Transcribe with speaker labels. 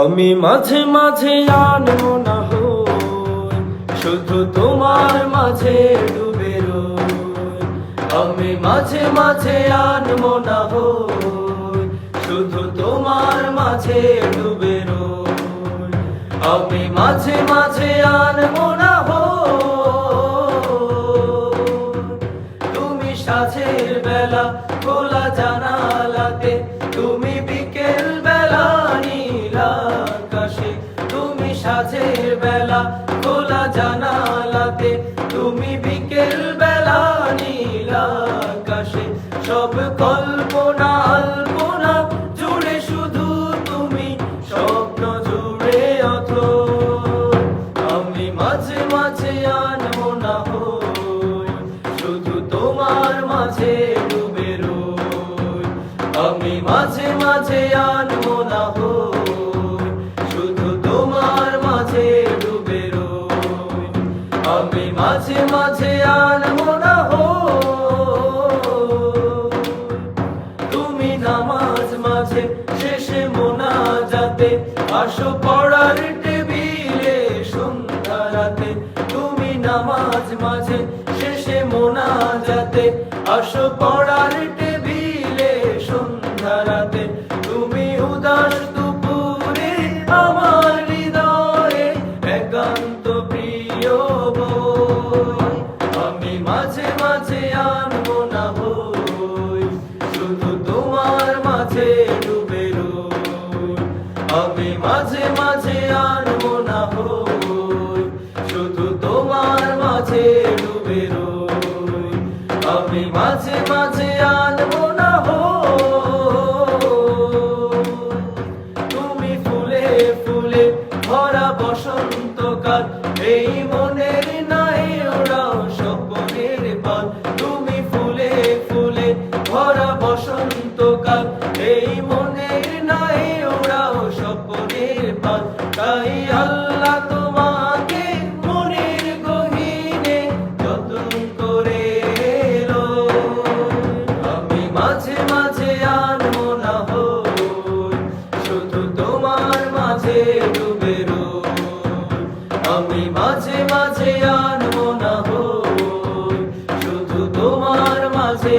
Speaker 1: আমি মাঝে মাঝে আনব না হই, শুধু তোমার মাঝে ডুবে রই। আমি মাঝে মাঝে আনব না হই, শুধু তোমার মাঝে ডুবে রই। আমি মাঝে মাঝে আনব না তুমি সাঝের বেলা খোলা জানালাতে তুমি সাঝের বেলা, খোলা জানালাতে তুমি বিকেল বেলা নীল আকাশে সব কল্পনা জুড়ে শুধু তুমি, স্বপ্ন জুড়ে অথ আমি মাঝে মাঝে আনব না হই, শুধু তোমার মাঝে ডুবে রই। আমি মাঝে মাঝে আনব না হই। আমি মাঝে মাঝে হই তুমি নামাজ মাঝে শেষে মোনাজাতে, আসো পড়ার টেবিলে সন্ধ্যা রাতে তুমি নামাজ মাঝে শেষে মোনাজাতে, আসো পড়ার মাঝে আনব না হই শুধু তোমার মাঝে ডুবে রই। আমি মাঝে মাঝে আনব না হই তুমি ফুলে ফুলে ভরা বসন্তকাল এই মনের নাই ওরাও স্বপ্নের পাল। তুমি ফুলে ফুলে ভরা বসন্তকাল এই মনের নাই মাঝে মাঝে আনব না হই, শুধু তোমার মাঝে ডুবে আমি মাঝে মাঝে আনব না শুধু তোমার মাঝে